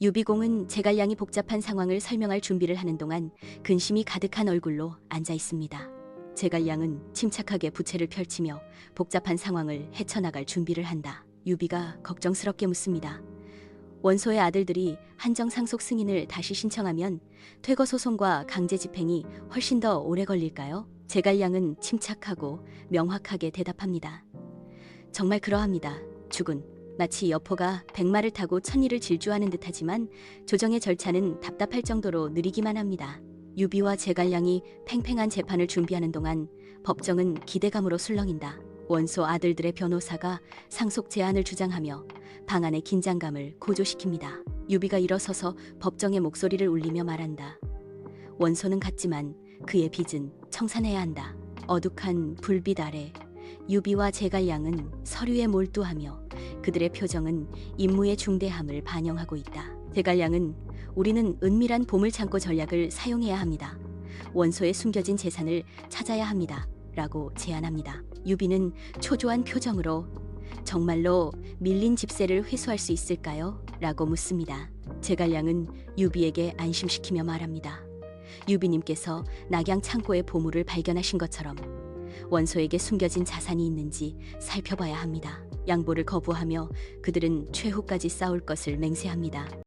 유비공은 제갈량이 복잡한 상황을 설명할 준비를 하는 동안 근심이 가득한 얼굴로 앉아 있습니다. 제갈량은 침착하게 부채를 펼치며 복잡한 상황을 헤쳐나갈 준비를 한다. 유비가 걱정스럽게 묻습니다. 원소의 아들들이 한정 상속 승인을 다시 신청하면 퇴거 소송과 강제 집행이 훨씬 더 오래 걸릴까요? 제갈량은 침착하고 명확하게 대답합니다. 정말 그러합니다. 죽은 마치 여포가 백마를 타고 천리를 질주하는 듯하지만 조정의 절차는 답답할 정도로 느리기만 합니다. 유비와 제갈량이 팽팽한 재판을 준비하는 동안 법정은 기대감으로 술렁인다. 원소 아들들의 변호사가 상속 제한을 주장하며 방안의 긴장감을 고조시킵니다. 유비가 일어서서 법정의 목소리를 울리며 말한다. 원소는 같지만 그의 빚은 청산해야 한다. 어둑한 불빛 아래 유비와 제갈량은 서류에 몰두하며 그들의 표정은 임무의 중대함을 반영하고 있다. 제갈량은 우리는 은밀한 보물창고 전략을 사용해야 합니다. 원소에 숨겨진 재산을 찾아야 합니다. 라고 제안합니다. 유비는 초조한 표정으로 정말로 밀린 집세를 회수할 수 있을까요? 라고 묻습니다. 제갈량은 유비에게 안심시키며 말합니다. 유비님께서 낙양 창고의 보물을 발견하신 것처럼 원소에게 숨겨진 자산이 있는지 살펴봐야 합니다. 양보를 거부하며 그들은 최후까지 싸울 것을 맹세합니다.